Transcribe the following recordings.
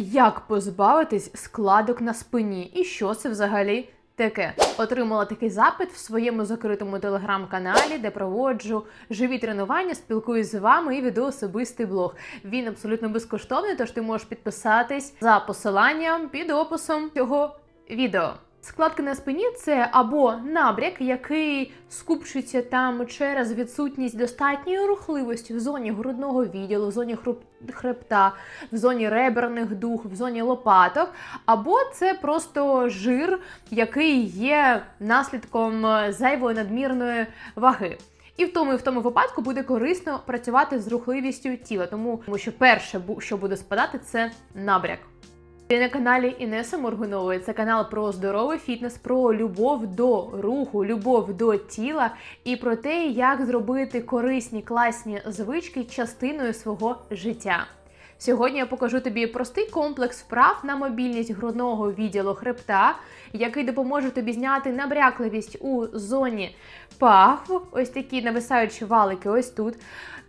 Як позбавитись складок на спині? І що це взагалі таке? Отримала такий запит в своєму закритому телеграм-каналі, де проводжу живі тренування, спілкуюсь з вами і веду особистий блог. Він абсолютно безкоштовний, тож ти можеш підписатись за посиланням під описом цього відео. Складки на спині це або набряк, який скупчується там через відсутність достатньої рухливості в зоні грудного відділу, в зоні хребта, в зоні реберних дух, в зоні лопаток, або це просто жир, який є наслідком зайвої надмірної ваги. І в тому і в тому випадку буде корисно працювати з рухливістю тіла, тому що перше, що буде спадати, це набряк. Ти на каналі Інеса Моргунової. Це канал про здоровий фітнес, про любов до руху, любов до тіла і про те, як зробити корисні класні звички частиною свого життя. Сьогодні я покажу тобі простий комплекс вправ на мобільність грудного відділу хребта, який допоможе тобі зняти набрякливість у зоні пахв, ось такі нависаючі валики, ось тут.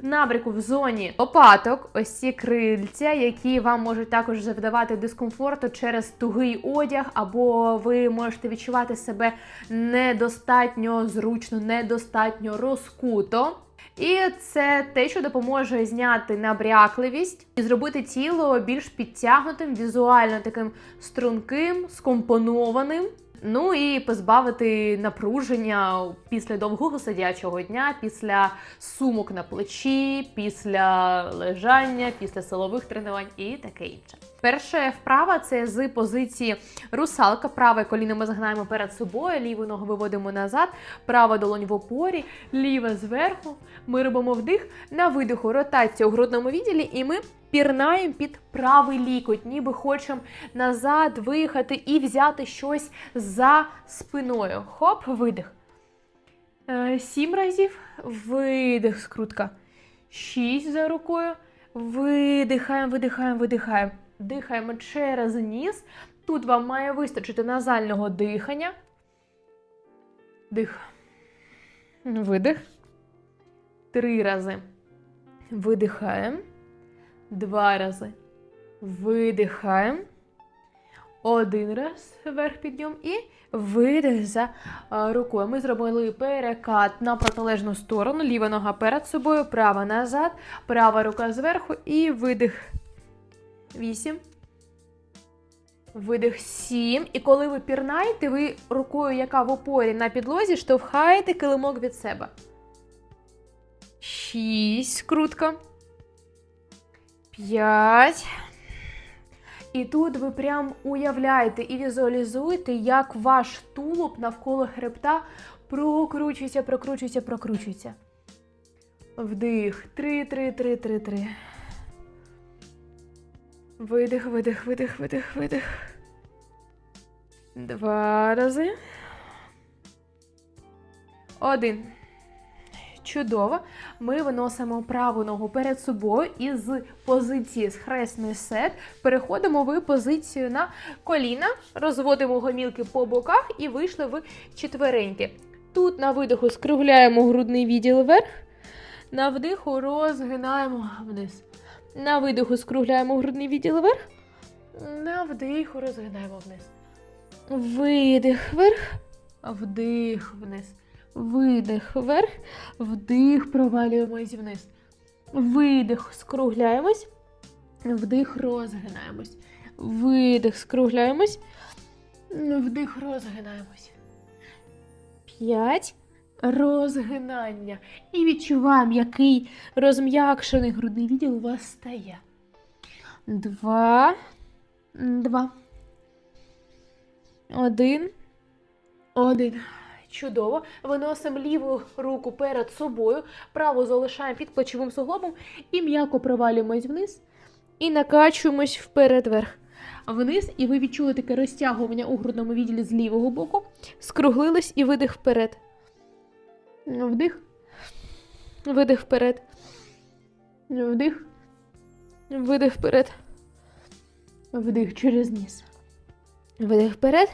Набряку в зоні лопаток, ось ці крильця, які вам можуть також завдавати дискомфорту через тугий одяг, або ви можете відчувати себе недостатньо зручно, недостатньо розкуто. І це те, що допоможе зняти набрякливість і зробити тіло більш підтягнутим, візуально таким струнким, скомпонованим. Ну і позбавити напруження після довгого сидячого дня, після сумок на плечі, після лежання, після силових тренувань і таке інше. Перша вправа це з позиції русалка. Праве коліно ми загнаємо перед собою, ліву ногу виводимо назад, права долонь в опорі, ліва зверху. Ми робимо вдих на видиху, ротація у грудному відділі, і ми пірнаємо під правий лікоть, ніби хочемо назад виїхати і взяти щось за спиною. Хоп, видих. Е, Сім разів. Видих, скрутка. Шість за рукою. Видихаємо, видихаємо, видихаємо. Дихаємо через ніс. Тут вам має вистачити назального дихання. Дих. Видих. Три рази. Видихаємо. Два рази. Видихаємо. Один раз вверх підйом і видих за рукою. Ми зробили перекат на протилежну сторону. Ліва нога перед собою, права назад, права рука зверху і видих. Вісім. Видих сім. І коли ви пірнаєте, ви рукою, яка в опорі на підлозі, штовхаєте килимок від себе. Шість. Скрутка. П'ять. І тут ви прям уявляєте і візуалізуєте, як ваш тулуб навколо хребта прокручується, прокручується, прокручується. Вдих. Три, три, три, три, три. Видих, видих, видих, видих, видих. Два рази. Один. Чудово. Ми виносимо праву ногу перед собою і з позиції схресний сет переходимо в позицію на коліна, розводимо гомілки по боках і вийшли в четвереньки. Тут на видиху скругляємо грудний відділ вверх, на вдиху розгинаємо вниз. На видиху скругляємо грудний відділ вверх, на вдиху розгинаємо вниз. Видих вверх, вдих вниз. Видих вверх, вдих, провалюємось вниз. Видих, скругляємось, вдих, розгинаємось. Видих, скругляємось, вдих, розгинаємось. П'ять. Розгинання. І відчуваємо, який розм'якшений грудний відділ у вас стає. Два. Два. Один. Один. Чудово. Виносимо ліву руку перед собою, праву залишаємо під плечовим суглобом і м'яко провалюємось вниз і накачуємось вперед вверх. Вниз, і ви відчули таке розтягування у грудному відділі з лівого боку. Скруглились і видих вперед. Вдих. Видих вперед. Вдих. Видих вперед. Вдих через ніс. Видих вперед.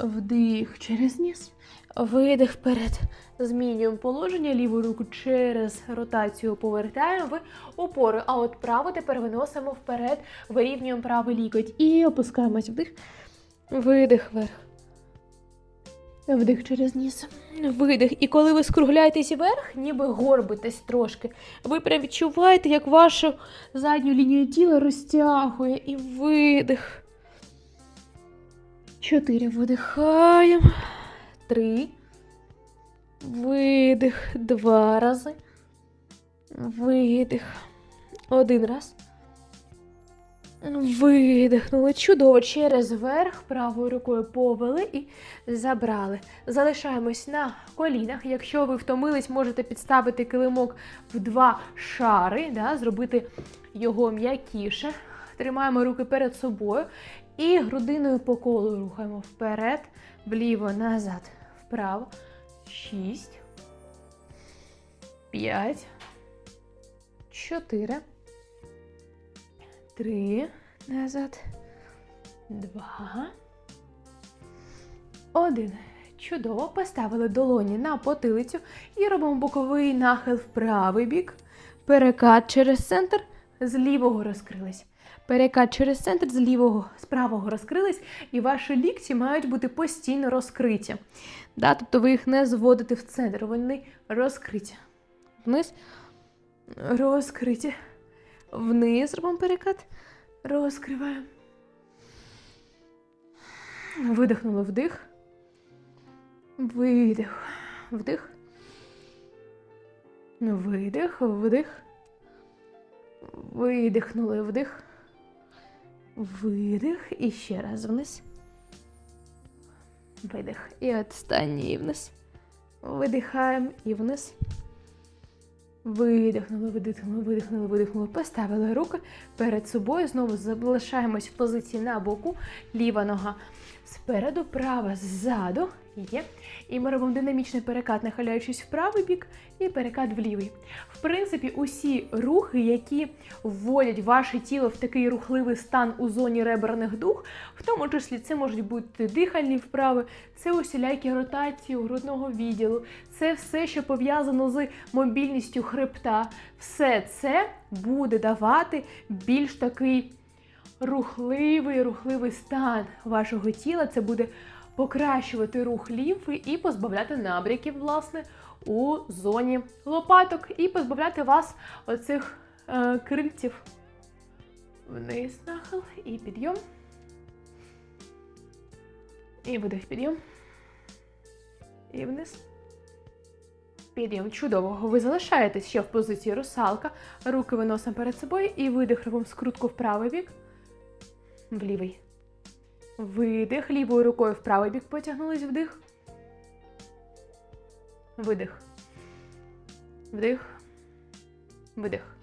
Вдих через ніс. Видих вперед. Змінюємо положення, ліву руку через ротацію повертаємо в опору. А от праву тепер виносимо вперед, вирівнюємо правий лікоть і опускаємось вдих. Видих вверх. Вдих через ніс. Видих. І коли ви скругляєтесь вверх, ніби горбитесь трошки, ви прям відчуваєте, як вашу задню лінію тіла розтягує. І видих. Чотири. Видихаємо. Три. Видих. Два рази. Видих. Один раз. Видихнули. Чудово. Через верх правою рукою повели і забрали. Залишаємось на колінах. Якщо ви втомились, можете підставити килимок в два шари, да, зробити його м'якіше. Тримаємо руки перед собою і грудиною по колу рухаємо вперед, вліво, назад, вправо. Шість. П'ять. Чотири. Три. Назад. Два. Один. Чудово. Поставили долоні на потилицю і робимо боковий нахил в правий бік. Перекат через центр. З лівого розкрились. Перекат через центр з лівого, з правого розкрились, і ваші лікті мають бути постійно розкриті. Да? Тобто ви їх не зводите в центр, вони розкриті. Вниз. Розкриті. Вниз робимо перекат. Розкриваємо. Видихнули вдих. Видих. Вдих. Видих, вдих. Видихнули вдих. Видих. І ще раз вниз. Видих. І останній вниз. Видихаємо і вниз. Видихнули, видихнули, видихнули, видихнули. Поставили руки перед собою. Знову залишаємось в позиції на боку. Ліва нога спереду, права ззаду. Є. І ми робимо динамічний перекат, нахиляючись в правий бік і перекат в лівий. В принципі, усі рухи, які вводять ваше тіло в такий рухливий стан у зоні реберних дух, в тому числі це можуть бути дихальні вправи, це усілякі ротації грудного відділу, це все, що пов'язано з мобільністю хребта. Все це буде давати більш такий рухливий, рухливий стан вашого тіла. Це буде покращувати рух лімфи і позбавляти набряків, власне, у зоні лопаток, і позбавляти вас оцих е, крильців. Вниз нахил і підйом. І видих підйом. І вниз. Підйом. Чудово. Ви залишаєтесь ще в позиції русалка. Руки виносимо перед собою і видих робимо скрутку в правий бік. В лівий. Видих. Лівою рукою в правий бік потягнулись вдих. Видих. Вдих. Видих.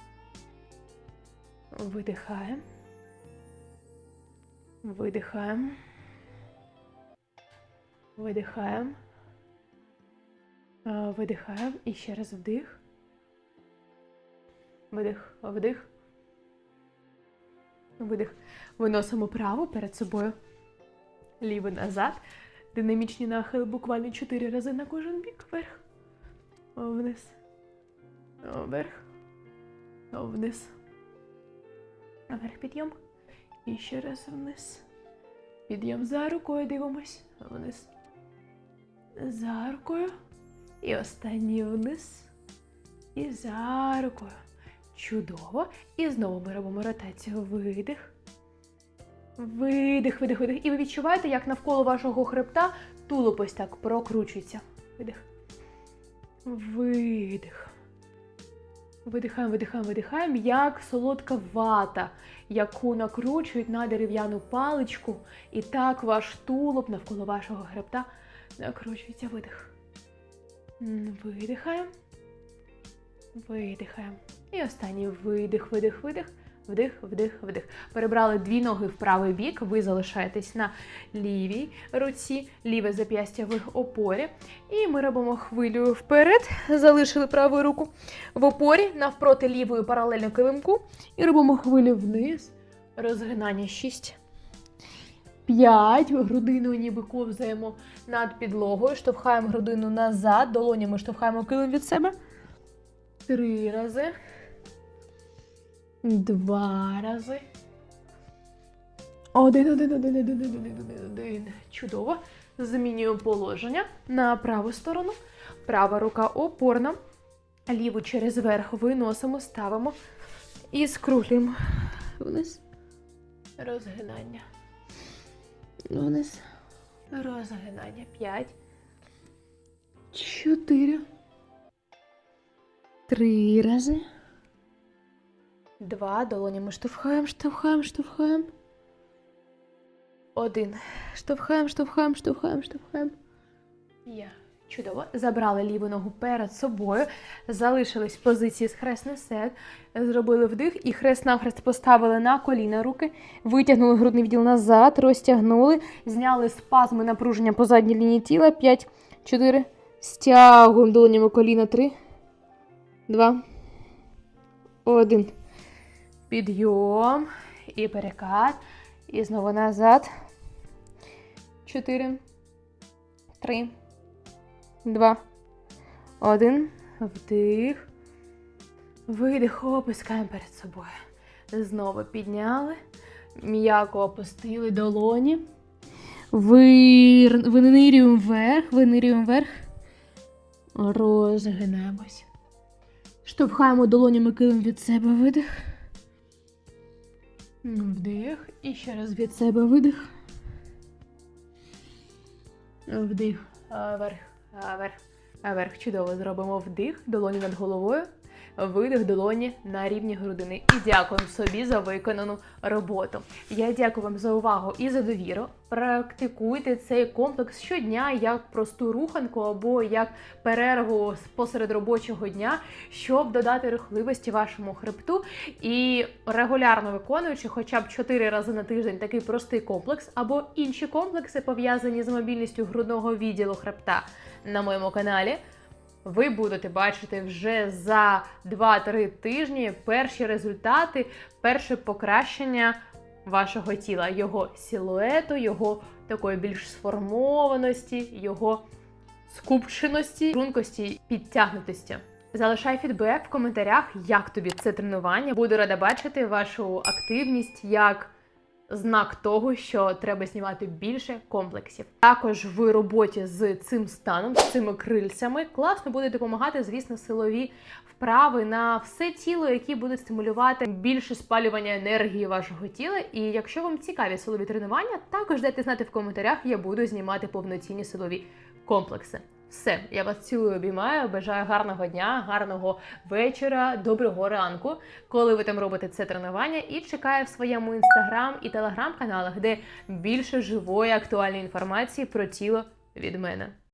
Видихаємо. Видихаємо. Видихаємо. Е, Видихаємо. І ще раз вдих. Видих. Вдих. Видих. Виносимо праву перед собою. Лівий назад. Динамічні нахили буквально 4 рази на кожен бік. Вверх. Вниз. Вверх. Вниз. Вверх підйом. І ще раз вниз. Підйом за рукою дивимось. Вниз. За рукою. І останній вниз. І за рукою. Чудово. І знову ми робимо ротацію. Видих. Видих, видих, видих. І ви відчуваєте, як навколо вашого хребта тулуб ось так прокручується. Видих. Видих. Видихаємо, видихаємо, видихаємо, як солодка вата, яку накручують на дерев'яну паличку. І так ваш тулуб навколо вашого хребта накручується. Видих. Видихаємо. Видихаємо. І останній видих, видих, видих. Вдих, вдих, вдих. Перебрали дві ноги в правий бік. Ви залишаєтесь на лівій руці, ліве зап'ястя в опорі. І ми робимо хвилю вперед. Залишили праву руку в опорі, навпроти лівої паралельно килимку. І робимо хвилю вниз. Розгинання 6, П'ять. Грудину ніби ковзаємо над підлогою, штовхаємо грудину назад, долонями штовхаємо килим від себе. Три рази. Два рази. Один, один, один, один, один, один, один, один. Чудово. Змінюємо положення на праву сторону. Права рука опорна. Ліву через верх виносимо, ставимо і скручуємо вниз. Розгинання. Вниз. Розгинання. П'ять. Чотири. Три рази. Два. Долонями штовхаємо, штовхаємо, штовхаємо. Один. Штовхаємо, штовхаємо, штовхаємо, штовхаємо. Є. Чудово. Забрали ліву ногу перед собою, залишились в позиції з хресний сет, зробили вдих і хрест-навхрест поставили на коліна руки, витягнули грудний відділ назад, розтягнули, зняли спазми напруження по задній лінії тіла. 5, 4, стягуємо долонями коліна. 3, 2, 1. Підйом і перекат. І знову назад. 4, 3, 2, 1. Вдих. Видих. Опускаємо перед собою. Знову підняли. М'яко опустили долоні. Винирюємо вверх, винирюємо вверх. Розгинаємось. Штовхаємо долонями килим від себе видих. Вдих. І ще раз від себе видих. Вдих. Вверх. Вверх. Вверх. Чудово. Зробимо вдих. Долоні над головою. Видих долоні на рівні грудини. І дякуємо собі за виконану роботу. Я дякую вам за увагу і за довіру. Практикуйте цей комплекс щодня як просту руханку або як перерву посеред робочого дня, щоб додати рухливості вашому хребту. І регулярно виконуючи хоча б 4 рази на тиждень такий простий комплекс, або інші комплекси пов'язані з мобільністю грудного відділу хребта на моєму каналі. Ви будете бачити вже за 2-3 тижні перші результати, перше покращення вашого тіла, його силуету, його такої більш сформованості, його скупченості, рункості, підтягнутості. Залишай фідбек в коментарях, як тобі це тренування. Буду рада бачити вашу активність як знак того, що треба знімати більше комплексів. Також в роботі з цим станом, з цими крильцями, класно буде допомагати, звісно, силові вправи на все тіло, які будуть стимулювати більше спалювання енергії вашого тіла. І якщо вам цікаві силові тренування, також дайте знати в коментарях, я буду знімати повноцінні силові комплекси. Все, я вас цілую обіймаю. Бажаю гарного дня, гарного вечора, доброго ранку, коли ви там робите це тренування, і чекаю в своєму інстаграм і телеграм-каналах, де більше живої актуальної інформації про тіло від мене.